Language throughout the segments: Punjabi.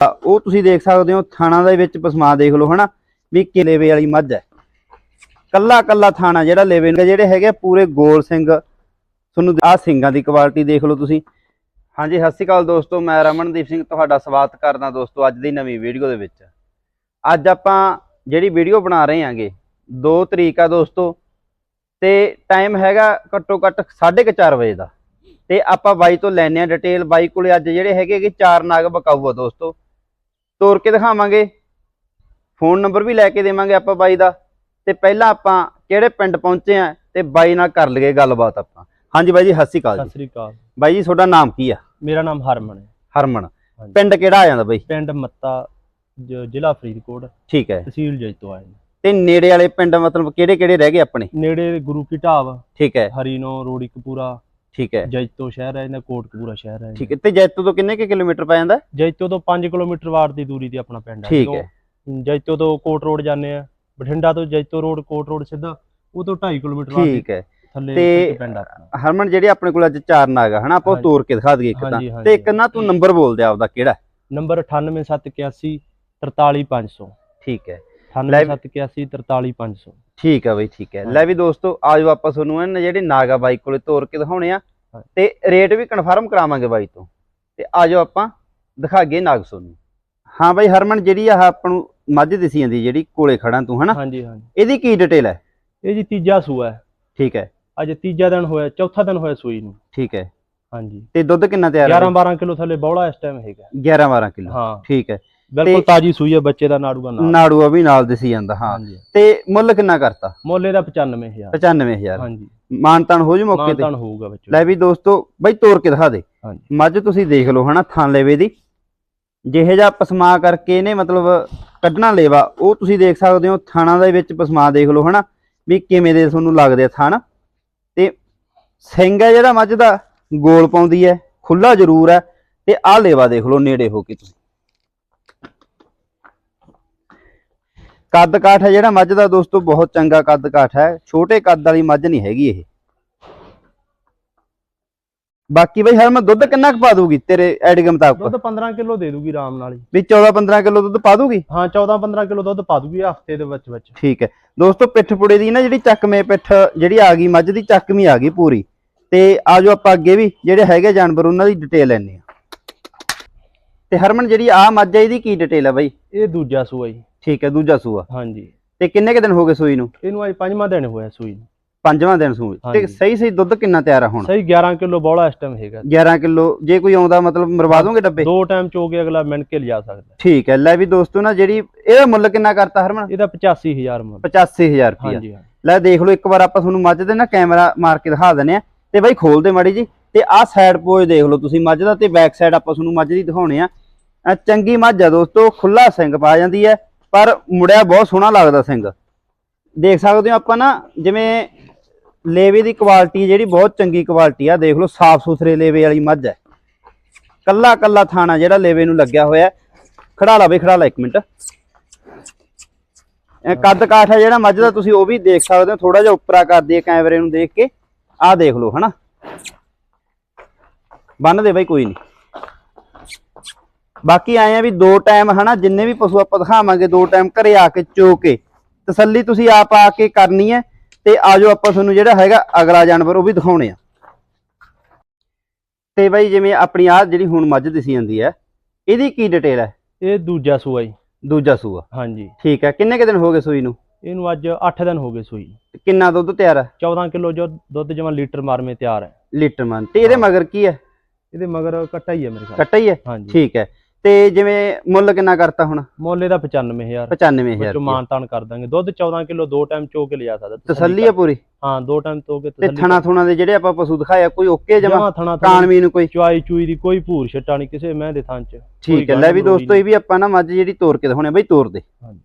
ਉਹ ਤੁਸੀਂ ਦੇਖ ਸਕਦੇ ਹੋ, ਥਾਣਾ ਦੇ ਵਿੱਚ ਪਸਮਾ ਦੇਖ ਲਓ ਹਨਾ, ਵੀ ਕਿ ਲੇਵੇ ਵਾਲੀ ਮੱਝ ਹੈ। ਕੱਲਾ ਕੱਲਾ ਥਾਣਾ ਜਿਹੜਾ ਲੇਵੇ ਨੇ, ਜਿਹੜੇ ਹੈਗੇ ਪੂਰੇ ਗੋਲ ਸਿੰਘ। ਤੁਹਾਨੂੰ ਆਹ ਸਿੰਘਾਂ ਦੀ ਕੁਆਲਿਟੀ ਦੇਖ ਲਓ ਤੁਸੀਂ। ਹਾਂਜੀ, ਸਤਿ ਸ਼੍ਰੀ ਅਕਾਲ ਦੋਸਤੋ, ਮੈਂ ਰਮਨਦੀਪ ਸਿੰਘ, ਤੁਹਾਡਾ ਸਵਾਗਤ ਕਰਦਾ ਦੋਸਤੋ ਅੱਜ ਦੀ ਨਵੀਂ ਵੀਡੀਓ ਦੇ ਵਿੱਚ। ਅੱਜ ਆਪਾਂ ਜਿਹੜੀ ਵੀਡੀਓ ਬਣਾ ਰਹੇ ਹਾਂਗੇ 2 ਤਰੀਕ ਆ ਦੋਸਤੋ, ਤੇ ਟਾਈਮ ਹੈਗਾ ਘੱਟੋ ਘੱਟ 4:30 ਵਜੇ ਦਾ। ਤੇ ਆਪਾਂ ਬਾਈ ਤੋਂ ਲੈਣੇ ਆ ਡਿਟੇਲ ਬਾਈ ਕੋਲੇ ਅੱਜ ਜਿਹੜੇ ਹੈਗੇ ਕਿ ਚਾਰ ਨਾਗ ਬਕਾਊ ਆ ਦੋਸਤੋ। ਤੋਰ ਕੇ ਦਿਖਾਵਾਂਗੇ। ਫੋਨ ਨੰਬਰ ਵੀ ਲੈ ਕੇ ਦੇਵਾਂਗੇ ਆਪਾਂ ਬਾਈ ਦਾ। ਤੇ ਪਹਿਲਾਂ ਆਪਾਂ ਕਿਹੜੇ ਪਿੰਡ ਪਹੁੰਚੇ ਆ ਤੇ ਬਾਈ ਨਾਲ ਕਰ ਲਈਏ ਗੱਲਬਾਤ ਆਪਾਂ। ਹਾਂਜੀ ਬਾਈ ਜੀ ਸਤਿ ਸ਼੍ਰੀ ਅਕਾਲ ਸਤਿ ਸ੍ਰੀ ਅਕਾਲ। ਬਾਈ ਜੀ ਤੁਹਾਡਾ ਨਾਮ ਕੀ ਆ? ਮੇਰਾ ਨਾਮ ਹਰਮਨ ਹੈ। ਹਰਮਨ। ਹਾਂਜੀ। ਪਿੰਡ ਕਿਹੜਾ ਆ ਜਾਂਦਾ ਬਾਈ? ਪਿੰਡ ਮੱਤਾ ਜ- ਜ਼ਿਲ੍ਹਾ ਫਰੀਦਕੋਟ। ਠੀਕ ਹੈ। ਤਹਿਸੀਲ ਜੈਤੋ ਆਏ ਨੇ। ਤੇ ਨੇੜੇ ਵਾਲੇ ਪਿੰਡ ਮਤਲਬ ਕਿਹੜੇ ਕਿਹੜੇ ਰਹਿ ਗਏ ਆਪਣੇ? ਨੇੜੇ ਗੁਰੂ ਕੀ ਢਾਬ। ਠੀਕ ਹੈ। ਹਰੀਨੋ ਰੋੜੀ ਕਪੂਰਾ। ਠੀਕ ਹੈ। ਜੈਤੋ ਸ਼ਹਿਰ ਹੈ ਇਹਨਾਂ ਕੋਟਕਪੂਰਾ ਸ਼ਹਿਰ ਹੈ। ਠੀਕ ਹੈ ਤੇ ਜੈਤੋ ਤੋਂ ਕਿੰਨੇ ਕੁ ਕਿਲੋਮੀਟਰ ਪੈ ਜਾਂਦਾ? ਜੈਤੋ ਤੋਂ 5 ਕਿਲੋਮੀਟਰ ਵਾਰ ਦੀ ਦੂਰੀ ਤੇ ਆਪਣਾ ਪਿੰਡ ਹੈ। ਠੀਕ ਹੈ। ਜੈਤੋ ਤੋਂ ਕੋਟ ਰੋਡ ਜਾਂਦੇ ਆ ਬਠਿੰਡਾ ਤੋਂ ਜੈਤੋ ਰੋਡ ਕੋਟ ਰੋਡ ਸਿੱਧਾ ਉਹ ਤੋਂ 2.5 ਕਿਲੋਮੀਟਰ ਵਾਰ ਠੀਕ ਹੈ। ਤੇ- ਪਿੰਡ ਆ ਆਪਣਾ। ਹਰਮਨ ਜਿਹੜੇ ਆਪਣੇ ਕੋਲ ਅੱਜ ਚਾਰ ਨਾਗ ਹਨਾ ਆਪਾਂ। ਤੋਰ ਕੇ ਦਿਖਾ ਦਈਏ ਇੱਕ ਤਾਂ। ਤੇ ਇੱਕ ਨਾ ਤੂੰ ਨੰਬਰ ਬੋਲ ਦੇ ਆਪਦਾ ਕਿਹੜਾ? ਨੰਬਰ 98781 43500 ਠੀਕ ਹੈ। 98781 43500 ਠੀਕ ਹੈ ਬਈ ਠੀਕ ਹੈ। ਲੈ ਵੀ ਦੋਸਤੋ ਆਜੋ ਆਪਾਂ ਤੁਹਾਨੂੰ ਇਹਨਾਂ ਜਿਹੜੇ ਨਾਗਾ ਬਾਈ ਕੋਲੇ ਤੋਰ ਕੇ ਦਿਖਾਉਣੇ ਆ। ਤੇ ਰੇਟ ਵੀ ਕਨਫਰਮ ਕਰਾਵਾਂਗੇ ਬਾਈ ਤੋਂ। ਤੇ ਆਜੋ ਆਪਾਂ ਦਿਖਾਗੇ ਨਾਗ ਤੁਹਾਨੂੰ ਹਾਂ ਬਾਈ ਹਰਮਨ ਜਿਹੜੀ ਆ ਆਪਾਂ ਨੂੰ ਮੱਝ ਦਿਸੀ ਜਾਂਦੀ ਜਿਹੜੀ ਕੋਲੇ ਖੜਾ ਤੂੰ ਹਨਾ? ਹਾਂਜੀ ਹਾਂਜੀ। ਇਹਦੀ ਕੀ ਡਿਟੇਲ ਹੈ ਇਹ ਜੀ ਤੀਜਾ ਸੂਆ ਹੈ। ਠੀਕ ਹੈ। ਅੱਜ ਤੀਜਾ ਦਿਨ ਹੋਇਆ ਚੌਥਾ ਦਿਨ ਹੋਇਆ ਸੂਈ ਨੂੰ। ਠੀਕ ਹੈ। ਹਾਂਜੀ। ਤੇ ਦੁੱਧ ਕਿੰਨਾ ਤਿਆਰ ਹੈ 11 12 ਕਿਲੋ ਥੱਲੇ ਬੌਲਾ ਇਸ ਟਾਈਮ ਹੈਗਾ। 11 12 ਕਿਲੋ। ਹਾਂ। ਠੀਕ ਹੈ। ਬਿਲਕੁਲ ਤਾਜੀ ਸੂਈ ਹੈ ਬੱਚੇ ਦਾ ਨਾੜੂਗਾ ਨਾਲ। ਨਾੜੂਆ ਵੀ ਨਾਲ ਦਿਸੀ ਜਾਂਦਾ ਹਾਂ। ਤੇ ਮੁੱਲ ਕਿੰਨਾ ਕਰਤਾ? ਮੁੱਲੇ ਦਾ 95000 95000 ਹਾਂਜੀ। ਮਾਨਤਾਨ ਹੋ ਜੂ ਮੌਕੇ ਤੇ? ਮਾਨਤਾਨ ਹੋਊਗਾ ਬੱਚੇ ਲੈ ਵੀ ਦੋਸਤੋ ਬਾਈ ਤੋਰ ਕੇ ਦਿਖਾ ਦੇ। ਮੱਝ ਤੁਸੀਂ ਦੇਖ ਲਓ ਹਨਾ ਥਾਂ ਲੇਵੇ ਦੀ। ਜਿਹੇ ਜਿਹਾ ਪਸਮਾ ਕਰਕੇ ਇਹਨੇ ਮਤਲਬ ਕੱਢਣਾ ਲੇਵਾ ਉਹ ਤੁਸੀਂ ਦੇਖ ਸਕਦੇ ਹੋ ਥਾਣਾ ਦੇ ਵਿੱਚ ਪਸਮਾ ਦੇਖ ਲਓ ਹਨਾ ਵੀ ਕਿਵੇਂ ਦੇ ਤੁਹਾਨੂੰ ਲੱਗਦੇ ਆ ਥਣ। ਤੇ ਸਿੰਘ ਹੈ ਜਿਹੜਾ ਮੱਝ ਦਾ ਗੋਲ ਪਾਉਂਦੀ ਹੈ ਖੁੱਲਾ ਜ਼ਰੂਰ ਹੈ ਤੇ ਆਹ ਲੇਵਾ ਦੇਖ ਲਓ ਨੇੜੇ ਹੋ ਕੇ ਤੁਸੀਂ। ਕੱਦ ਕਾਠ ਹੈ ਜਿਹੜਾ ਮੱਝ ਦਾ ਦੋਸਤੋ ਬਹੁਤ ਚੰਗਾ ਕੱਦ ਕਾਠ ਹੈ। ਛੋਟੇ ਕੱਦ ਵਾਲੀ ਮੱਝ ਨਹੀਂ ਹੈਗੀ ਇਹ। ਬਾਕੀ ਬਈ ਹਰ ਮੈਂ ਦੁੱਧ ਕਿੰਨਾ ਕੁ ਪਾ ਦੂਗੀ ਤੇਰੇ ਐਡ ਦੇ ਮੁਤਾਬਕ ਦੁੱਧ 15 ਕਿਲੋ ਦੇ ਦੂਗੀ ਆਰਾਮ ਨਾਲ ਹੀ। ਵੀ 14 15 ਕਿਲੋ ਦੁੱਧ ਪਾ ਦੂਗੀ ਹਾਂ 14 15 ਕਿਲੋ ਦੁੱਧ ਪਾ ਦੂਗੀ ਹਫ਼ਤੇ ਦੇ ਵਿੱਚ ਵਿੱਚ। ਠੀਕ ਹੈ। ਦੋਸਤੋ ਪਿੱਠ ਪੁੜੇ ਦੀ ਨਾ ਜਿਹੜੀ ਚੱਕਵੇਂ ਪਿੱਠ ਜਿਹੜੀ ਆ ਗਈ ਮੱਝ ਦੀ ਚੱਕਵੀਂ ਆ ਗਈ ਪੂਰੀ। ਤੇ ਆਜੋ ਆਪਾਂ ਅੱਗੇ ਵੀ ਜਿਹੜੇ ਹੈਗੇ ਜਾਨਵਰ ਉਹਨਾਂ ਦੀ ਡਿਟੇਲ ਲੈਣੇ ਆ ਤੇ ਹਰਮਨ ਜਿਹੜੀ ਆ ਮੱਝ ਹੈ ਇਹਦੀ ਕੀ ਡਿਟੇਲ ਹੈ ਬਈ? ਇਹ ਦੂਜਾ ਸੂਆ ਜੀ। ਠੀਕ ਹੈ ਦੂਜਾ ਸੂਆ। ਹਾਂਜੀ। ਤੇ ਕਿੰਨੇ ਕੁ ਦਿਨ ਹੋ ਗਏ ਸੂਈ ਨੂੰ? ਇਹਨੂੰ ਅੱਜ ਪੰਜਵਾਂ ਦਿਨ ਹੋਇਆ ਸੂਈ ਨੂੰ। ਪੰਜਵਾਂ ਦਿਨ ਸੂਈ। ਤੇ। ਸਹੀ ਸਹੀ ਦੁੱਧ ਕਿੰਨਾ ਤਿਆਰ ਆ ਹੁਣ? ਸਹੀ 11 ਕਿਲੋ ਬੌਲਾ ਇਸ ਟਾਈਮ ਹੈਗਾ। 11 ਕਿਲੋ ਜੇ ਕੋਈ ਆਉਂਦਾ ਮਤਲਬ ਮਰਵਾ ਦੋਗੇ ਡੱਬੇ? ਦੋ ਟਾਈਮ ਚੋ ਕੇ ਅਗਲਾ ਮਿਣ ਕੇ ਲਿਜਾ ਸਕਦਾ। ਠੀਕ ਹੈ ਲੈ ਵੀ ਦੋਸਤੋ ਨਾ ਜਿਹੜੀ ਇਹਦਾ ਮੁੱਲ ਕਿੰਨਾ ਕਰਤਾ ਹਰਮਨ? ਇਹਦਾ 85000 ਮੁੱਲ। 85000 ਰੁਪਇਆ। ਹਾਂਜੀ ਹਾਂ ਲੈ ਦੇਖ ਲਓ ਇੱਕ ਵਾਰ ਆਪਾਂ ਤੁਹਾਨੂੰ ਮੱਝ ਦੇ ਨਾ ਕੈਮਰਾ ਮਾਰ ਕੇ ਦਿਖਾ ਦਿੰਨੇ ਆ ਤੇ ਬਾਈ ਖੋਲ ਦੇ ਮਾੜੀ ਜੀ ਤੇ ਆਹ ਸਾਈਡ ਪੋਜ ਦੇਖ ਲਓ ਤੁਸੀਂ, ਮੱਝ ਦਾ ਤੇ ਬੈਕ ਸਾਈਡ ਆਪਾਂ ਤੁਹਾਨੂੰ ਮੱਝ ਦੀ ਦਿਖਾਉਣੇ ਆ। ਚੰਗੀ ਮੱਝ ਆ ਦੋਸਤੋ ਖੁੱਲਾ ਸਿੰਘ ਪਾ ਜਾਂਦੀ ਹੈ, ਪਰ ਮੁੜਿਆ ਬਹੁਤ ਸੋਹਣਾ ਲੱਗਦਾ ਸਿੰਘ। ਦੇਖ ਸਕਦੇ ਹੋ ਆਪਾਂ ਨਾ, ਜਿਵੇਂ ਲੇਵੇ ਦੀ ਕੁਆਲਿਟੀ ਜਿਹੜੀ ਬਹੁਤ ਚੰਗੀ ਕੁਆਲਿਟੀ ਆ, ਦੇਖ ਲਓ ਸਾਫ਼ ਸੁਥਰੇ ਲੇਵੇ ਵਾਲੀ ਮੱਝ ਹੈ। ਕੱਲਾ ਕੱਲਾ ਥਾਣਾ ਜਿਹੜਾ ਲੇਵੇ ਨੂੰ ਲੱਗਿਆ ਹੋਇਆ ਹੈ। ਖੜਾ ਲਾ ਬਈ, ਖੜਾ ਲਾ ਇੱਕ ਮਿੰਟ। ਕੱਦ ਕਾਠ ਹੈ ਜਿਹੜਾ ਮੱਝ ਦਾ, ਤੁਸੀਂ ਉਹ ਵੀ ਦੇਖ ਸਕਦੇ ਹੋ ਥੋੜਾ ਜਿਹਾ ਉੱਪਰਾ ਕਰ ਦਈਏ ਕੈਮਰੇ ਨੂੰ ਦੇਖ ਕੇ। ਆਹ ਦੇਖ ਲਓ, ਹਨਾ? ਬੰਨ ਦੇ ਬਈ ਕੋਈ ਨਹੀਂ। ਬਾਕੀ ਆਏ ਆ ਵੀ ਦੋ ਟਾਈਮ ਹਨਾ ਜਿੰਨੇ ਵੀ ਪਸ਼ੂ ਆਪਾਂ ਦਿਖਾਵਾਂਗੇ ਦੋ ਟਾਈਮ ਘਰੇ ਆ ਕੇ ਚੋ ਕੇ। ਤਸੱਲੀ ਤੁਸੀਂ ਆਪ ਆ ਕੇ ਕਰਨੀ ਹੈ ਤੇ ਆਜੋ ਆਪਾਂ ਤੁਹਾਨੂੰ ਜਿਹੜਾ ਹੈਗਾ ਅਗਲਾ ਜਾਨਵਰ ਉਹ ਵੀ ਦਿਖਾਉਣੇ ਆ। ਤੇ ਬਈ ਜਿਵੇਂ ਆਪਣੀ ਆਹ ਜਿਹੜੀ ਹੁਣ ਮੱਝ ਦਿਸੀ ਜਾਂਦੀ ਹੈ ਇਹਦੀ ਕੀ ਡਿਟੇਲ ਹੈ? ਇਹ ਦੂਜਾ ਸੂਆ ਜੀ। ਦੂਜਾ ਸੂਆ। ਹਾਂਜੀ। ਠੀਕ ਹੈ ਕਿੰਨੇ ਕੁ ਦਿਨ ਹੋ ਗਏ ਸੂਈ ਨੂੰ? ਇਹਨੂੰ ਅੱਜ 8 ਦਿਨ ਹੋ ਗਏ ਸੂਈ। ਕਿੰਨਾ ਦੁੱਧ ਤਿਆਰ ਹੈ? 14 ਕਿਲੋ ਜੋ ਦੁੱਧ ਜਮਾ ਲੀਟਰ ਮਾਰਮੇ ਤਿਆਰ ਹੈ। ਲੀਟਰ ਮਨ ਤੇ ਇਹਦੇ। ਮਗਰ ਕੀ ਹੈ? ਇਹਦੇ ਮਗਰ ਕੱਟਾ ਹੀ ਹੈ ਮੇਰੇ ਖਿਆਲ ਕੱਟਾ ਹੀ ਹੈ? ਹਾਂਜੀ। ਠੀਕ ਹੈ। ਤੇ ਜਿਵੇਂ ਮੁੱਲ ਕਿੰਨਾ ਕਰਤਾ ਹੁਣ? ਮੁੱਲ ਇਹਦਾ 95000 95000 ਵਿੱਚੋਂ ਮਾਨ ਤਾਨ ਕਰ ਦਾਂਗੇ। ਦੁੱਧ 14 ਕਿਲੋ ਦੋ ਟਾਈਮ ਚੋ ਕੇ ਲਿਜਾ ਸਕਦਾ। ਤਸੱਲੀ ਹੈ ਪੂਰੀ? ਹਾਂ ਦੋ ਟਾਈਮ ਚੋ ਕੇ ਤੇ ਤਸੱਲੀ ਥਣਾ ਥੁਣਾ ਦੇ ਜਿਹੜੇ ਆਪਾਂ ਪਸ਼ੂ ਦਿਖਾਇਆ ਕੋਈ ਓਕੇ ਜਮਾ? ਕਾਨਵੀ ਨੂੰ ਕੋਈ? ਚੁਆਈ ਚੂਈ ਦੀ ਕੋਈ ਭੂਰ ਛਟਾ ਨਹੀਂ ਕਿਸੇ ਮੈਂ ਦੇ ਥਾਂ ਚ। ਠੀਕ ਹੈ। ਲੈ ਵੀ ਦੋਸਤੋ ਇਹ ਵੀ ਆਪਾਂ ਨਾ ਮੱਝ ਜਿਹੜੀ ਤੋਰ ਕੇ ਦਿਖਾਉਣੇ ਬਈ ਤੋਰ ਦੇ। ਹਾਂਜੀ।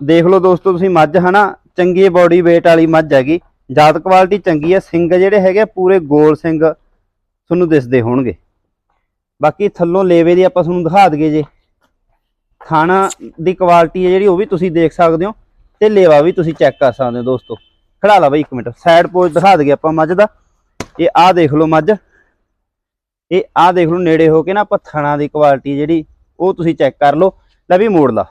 ਦੇਖ ਲਓ ਦੋਸਤੋ ਤੁਸੀਂ ਮੱਝ ਹਨਾ ਚੰਗੀ ਬੋਡੀ weight ਵਾਲੀ ਮੱਝ ਹੈਗੀ। ਜਾਤ ਕੁਆਲਿਟੀ ਚੰਗੀ ਹੈ ਸਿੰਘ ਜਿਹੜੇ ਹੈਗੇ ਆ, ਪੂਰੇ ਗੋਲ ਸਿੰਘ ਤੁਹਾਨੂੰ ਦਿਸਦੇ ਹੋਣਗੇ। ਬਾਕੀ ਥੱਲੋਂ ਲੇਵੇ ਦੀ ਆਪਾਂ ਤੁਹਾਨੂੰ ਦਿਖਾ ਦਈਏ ਜੇ। ਖਾਣਾ ਦੀ ਕੁਆਲਿਟੀ ਹੈ ਜਿਹੜੀ ਉਹ ਵੀ ਤੁਸੀਂ ਦੇਖ ਸਕਦੇ ਹੋ ਤੇ ਲੇਵਾ ਵੀ ਤੁਸੀਂ ਚੈੱਕ ਕਰ ਸਕਦੇ ਹੋ ਦੋਸਤੋ। ਖੜਾ ਲਾ ਬਈ ਇੱਕ ਮਿੰਟ। ਸਾਈਡ ਪੋਜ ਦਿਖਾ ਦਈਏ ਆਪਾਂ ਮੱਝ ਦਾ। ਇਹ ਆਹ ਦੇਖ ਲਓ ਮੱਝ। ਇਹ ਆਹ ਦੇਖ ਲਓ ਨੇੜੇ ਹੋ ਕੇ ਨਾ ਆਪਾਂ ਥਣਾ ਦੀ ਕੁਆਲਿਟੀ ਜਿਹੜੀ ਉਹ ਤੁਸੀਂ ਚੈੱਕ ਕਰ ਲਓ। ਲੈ ਵੀ ਮੋੜ ਲਾ।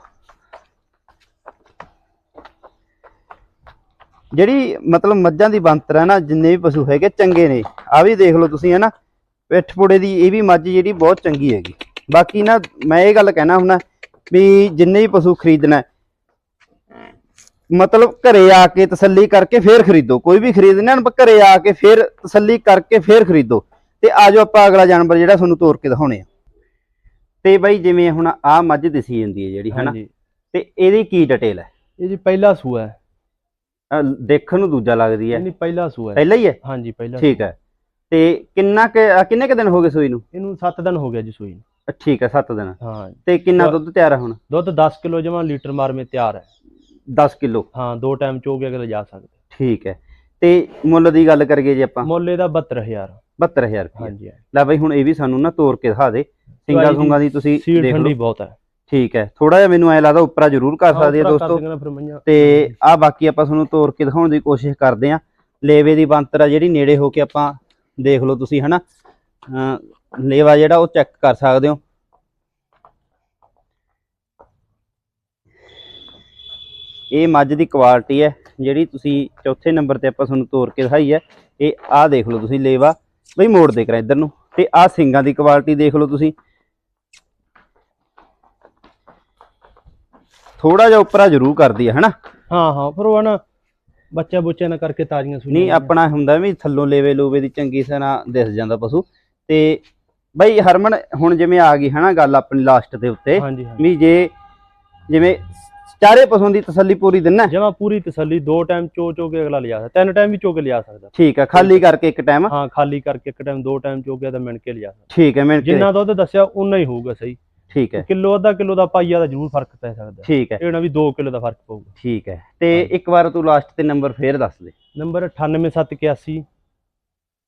ਜਿਹੜੀ ਮਤਲਬ ਮੱਝਾਂ ਦੀ ਬੰਤਰ ਹੈ ਨਾ ਜਿੰਨੇ ਵੀ ਪਸ਼ੂ ਹੈਗੇ ਚੰਗੇ ਨੇ ਆ ਵੀ ਦੇਖ ਲਓ ਤੁਸੀਂ ਹੈ ਨਾ ਪਿੱਠ ਪੁੜੇ ਦੀ ਇਹ ਵੀ ਮੱਝ ਜਿਹੜੀ ਬਹੁਤ ਚੰਗੀ ਹੈਗੀ। ਬਾਕੀ ਨਾ ਮੈਂ ਇਹ ਗੱਲ ਕਹਿਣਾ ਹੁੰਦਾ ਵੀ ਜਿੰਨੇ ਵੀ ਪਸ਼ੂ ਖਰੀਦਣਾ ਮਤਲਬ ਘਰੇ ਆ ਕੇ ਤਸੱਲੀ ਕਰਕੇ ਫੇਰ ਖਰੀਦੋ ਕੋਈ ਵੀ ਖਰੀਦਣਾ ਨਾ ਘਰੇ ਆ ਕੇ ਫੇਰ ਤਸੱਲੀ ਕਰਕੇ ਫੇਰ ਖਰੀਦੋ ਤੇ ਆਜੋ ਆਪਾਂ ਅਗਲਾ ਜਾਨਵਰ ਜਿਹੜਾ ਤੁਹਾਨੂੰ ਤੋਰ ਕੇ ਦਿਖਾਉਣੇ ਆ। ਤੇ ਬਾਈ ਜਿਵੇਂ ਹੁਣ ਆ ਮੱਝ ਦਿਸੀ ਜਾਂਦੀ ਹੈ ਜਿਹੜੀ ਹਨਾ ਤੇ ਇਹਦੀ ਕੀ ਡਿਟੇਲ ਹੈ? ਇਹ ਜੀ ਪਹਿਲਾ ਸੂਆ ਹੈ। ਅਹ ਦੇਖਣ ਨੂੰ ਦੂਜਾ ਲੱਗਦੀ ਹੈ। ਨਹੀਂ ਪਹਿਲਾ ਸੂਆ ਹੈ। ਪਹਿਲਾਂ ਹੀ ਹੈ? ਹਾਂਜੀ ਪਹਿਲਾ ਠੀਕ ਹੈ। ਤੇ ਕਿੰਨਾ ਕੁ ਕਿੰਨੇ ਕ ਦਿਨ ਹੋ ਗਏ ਸੂਈ ਨੂੰ? ਇਹਨੂੰ 7 ਦਿਨ ਹੋ ਗਿਆ ਜੀ ਸੂਈ ਨੂੰ। ਠੀਕ ਹੈ 7 ਦਿਨ। ਹਾਂ। ਤੇ ਕਿੰਨਾ ਦੁੱਧ ਤਿਆਰ ਹੈ ਹੁਣ? ਦੁੱਧ 10 ਕਿਲੋ ਜਮਾ ਲੀਟਰ ਮਾਰ ਮੇ ਤਿਆਰ ਹੈ। 10 ਕਿਲੋ। ਹਾਂ ਦੋ ਟਾਈਮ ਚੋ ਕੇ ਅਗਲੇ ਜਾ ਸਕਦੇ। ਠੀਕ ਹੈ। ਤੇ ਮੁੱਲ ਦੀ ਗੱਲ ਕਰੀਏ ਜੇ ਆਪਾਂ। ਮੁੱਲ ਇਹਦਾ 72000 72000 ਰੁਪਏ ਹਾਂਜੀ ਲੈ ਬਾਈ ਹੁਣ ਇਹ ਵੀ ਸਾਨੂੰ ਨਾ ਤੋੜ ਕੇ ਦਿਖਾ ਦੇ। ਸਿੰਗਾ ਦੀ ਸੁੰਗਾ ਦੀ ਤੁਸੀਂ ਸੀਲ ਦੇਖ ਠੰਡੀ ਲਓ। ਬਹੁਤ ਹੈ। ਠੀਕ ਹੈ। ਥੋੜਾ ਜਿਹਾ ਮੈਨੂੰ ਐ ਲੱਗਦਾ ਉੱਪਰਾ ਜ਼ਰੂਰ ਕਰ ਸਕਦੀ ਹੈ ਦੋਸਤੋ। ਤੇ ਆ ਬਾਕੀ ਆਪਾਂ ਤੁਹਾਨੂੰ ਤੋੜ ਕੇ ਦਿਖਾਉਣ ਦੀ ਕੋਸ਼ਿਸ਼ ਕਰਦੇ ਆ ਲੇਵੇ ਦੀ ਬੰਤਰ ਆ ਜਿਹੜੀ ਨੇੜੇ ਹੋ ਕੇ ਆਪਾਂ ਦੇਖ ਲਓ ਤੁਸੀਂ ਹਨਾ? ਲੇਵਾ ਜਿਹੜਾ ਉਹ ਚੈੱਕ ਕਰ ਸਕਦੇ ਹੋ। ਇਹ ਮੱਝ ਦੀ ਕੁਆਲਿਟੀ ਹੈ ਜਿਹੜੀ ਤੁਸੀਂ ਚੌਥੇ ਨੰਬਰ ਤੇ ਆਪਾਂ ਤੁਹਾਨੂੰ ਤੋੜ ਕੇ ਦਿਖਾਈ ਹੈ। ਇਹ ਆਹ ਦੇਖ ਲਓ ਤੁਸੀਂ ਲੇਵਾ। ਬਈ ਮੋੜ ਦੇ ਕਰਾਂ ਇੱਧਰ ਨੂੰ। ਤੇ ਆਹ ਸਿੰਗਾਂ ਦੀ ਕੁਆਲਿਟੀ ਦੇਖ ਲਓ ਤੁਸੀਂ। ਥੋੜਾ ਜਿਹਾ ਉੱਪਰਾ ਜ਼ਰੂਰ ਕਰਦੀ ਹੈ ਹਨਾ? ਹਾਂ ਹਾਂ ਫਿਰ ਉਹ ਨਾ ਬੱਚਾ ਬੁੱਚੇ ਨਾ ਕਰਕੇ ਤਾਜ਼ੀਆਂ ਸੂਈਆਂ ਨਹੀਂ ਆਪਣਾ ਹੁੰਦਾ ਵੀ ਥੱਲੋਂ ਲੇਵੇ ਲੂਵੇ ਦੀ ਚੰਗੀ ਤਰ੍ਹਾਂ ਦਿਸ ਜਾਂਦਾ ਪਸ਼ੂ। ਤੇ ਬਈ ਹਰਮਨ ਹੁਣ ਜਿਵੇਂ ਆ ਗਈ ਹਨਾ ਗੱਲ ਆਪਣੀ ਲਾਸਟ ਦੇ ਉੱਤੇ ਹਾਂਜੀ ਹਾਂਜੀ। ਵੀ ਜੇ ਜਿਵੇਂ ਚਾਰੇ ਪਸ਼ੂਆਂ ਦੀ ਤਸੱਲੀ ਪੂਰੀ ਦਿਨਾ ਜਮਾ ਪੂਰੀ ਤਸੱਲੀ ਦੋ ਟਾਈਮ ਚੋ ਚੋ ਕੇ ਅਗਲਾ ਲਿਆ ਸਕਦਾ ਤਿੰਨ ਟਾਈਮ ਵੀ ਚੋ ਕੇ ਲਿਆ ਸਕਦਾ। ਠੀਕ ਹੈ ਖਾਲੀ ਕਰਕੇ ਇੱਕ ਟਾਈਮ ਹਾਂ ਖਾਲੀ ਕਰਕੇ ਇੱਕ ਟਾਈਮ ਦੋ ਟਾਈਮ ਚੋ ਕੇ ਤਾਂ ਮਿਣ ਕੇ ਲਿਆ ਸਕਦਾ। ਠੀਕ ਹੈ ਮਿੰਟ ਜਿੰਨਾ ਦੁੱਧ ਦੱਸਿਆ ਉਨਾ ਹੀ ਹੋਊਗਾ ਸਹੀ। ਠੀਕ ਹੈ। ਕਿਲੋ ਅੱਧਾ ਕਿਲੋ ਦਾ ਪਾਈਆ ਦਾ ਜ਼ਰੂਰ ਫ਼ਰਕ ਪੈ ਸਕਦਾ ਠੀਕ ਹੈ। ਇਹ ਨਾ ਵੀ 2 ਕਿਲੋ ਦਾ ਫ਼ਰਕ ਪਊਗਾ। ਠੀਕ ਹੈ। ਤੇ ਇੱਕ ਵਾਰ ਤੂੰ ਲਾਸਟ ਤੇ ਨੰਬਰ ਫੇਰ ਦੱਸ ਦੇ। ਨੰਬਰ 98781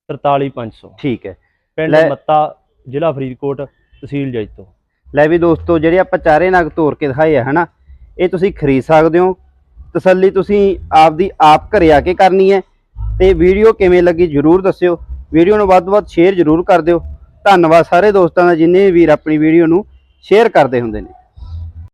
43500 ਠੀਕ ਹੈ। ਪਿੰਡ ਮੱਤਾ ਜ਼ਿਲ੍ਹਾ ਫਰੀਦਕੋਟ ਤਹਿਸੀਲ ਜੈਤੋ। ਲੈ ਵੀ ਦੋਸਤੋ ਜਿਹੜੇ ਆਪਾਂ ਚਾਰੇ ਨਗ ਤੋੜ ਕੇ ਦਿਖਾਏ ਆ ਹਨਾ ਇਹ ਤੁਸੀਂ ਖਰੀਦ ਸਕਦੇ ਹੋ। ਤਸੱਲੀ ਤੁਸੀਂ ਆਪਦੀ ਆਪ ਘਰੇ ਆ ਕੇ ਕਰਨੀ ਹੈ। ਤੇ ਵੀਡੀਓ ਕਿਵੇਂ ਲੱਗੀ ਜਰੂਰ ਦੱਸਿਓ। ਵੀਡੀਓ ਨੂੰ ਵੱਧ ਤੋਂ ਵੱਧ ਸ਼ੇਅਰ ਜਰੂਰ ਕਰ ਦਿਓ। ਧੰਨਵਾਦ ਸਾਰੇ ਦੋਸਤਾਂ ਦਾ ਜਿੰਨੇ ਵੀ ਵੀਰ ਆਪਣੀ ਵੀਡੀਓ ਨੂੰ ਸ਼ੇਅਰ ਕਰਦੇ ਹੁੰਦੇ ਨੇ।